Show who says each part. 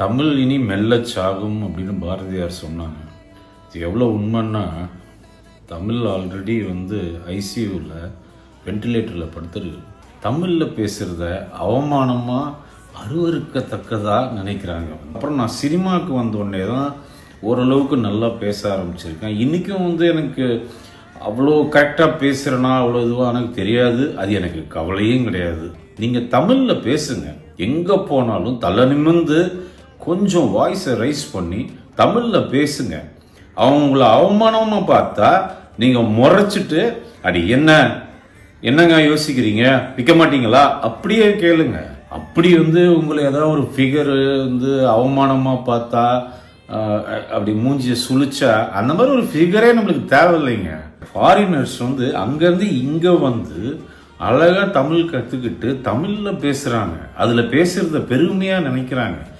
Speaker 1: தமிழ் இனி மெல்ல சாகும் அப்படின்னு பாரதியார் சொன்னாங்க. இது எவ்வளோ உண்மைன்னா தமிழ் ஆல்ரெடி வந்து ஐசியூவில் வென்டிலேட்டரில் படுத்துருக்கு. தமிழில் பேசுகிறத அவமானமாக அருவருக்கத்தக்கதாக நினைக்கிறாங்க. அப்புறம் நான் சினிமாவுக்கு வந்தோடனே தான் ஓரளவுக்கு நல்லா பேச ஆரம்பிச்சிருக்கேன். இன்றைக்கும் வந்து எனக்கு அவ்வளோ கரெக்டாக பேசுகிறேன்னா அவ்வளோ இதுவாக எனக்கு தெரியாது. அது எனக்கு கவலையும் கிடையாது. நீங்கள் தமிழில் பேசுங்க. எங்கே போனாலும் தலை நிமிர்ந்து கொஞ்சம் வாய்ஸை ரைஸ் பண்ணி தமிழில் பேசுங்க. அவங்கள அவமானமாக பார்த்தா நீங்கள் முறைச்சிட்டு அடி என்ன? என்னங்க யோசிக்கிறீங்க? விற்க மாட்டீங்களா? அப்படியே கேளுங்க. அப்படி வந்து உங்களை ஏதாவது ஒரு ஃபிகர் வந்து அவமானமாக பார்த்தா அப்படி மூஞ்சியை சுழிச்சா அந்த மாதிரி ஒரு ஃபிகரே நம்மளுக்கு தேவையில்லைங்க. ஃபாரினர்ஸ் வந்து அங்கேருந்து இங்கே வந்து அழகாக தமிழ் கற்றுக்கிட்டு தமிழில் பேசுகிறாங்க அதில் பேசுகிறத பெருமையாக நினைக்கிறாங்க.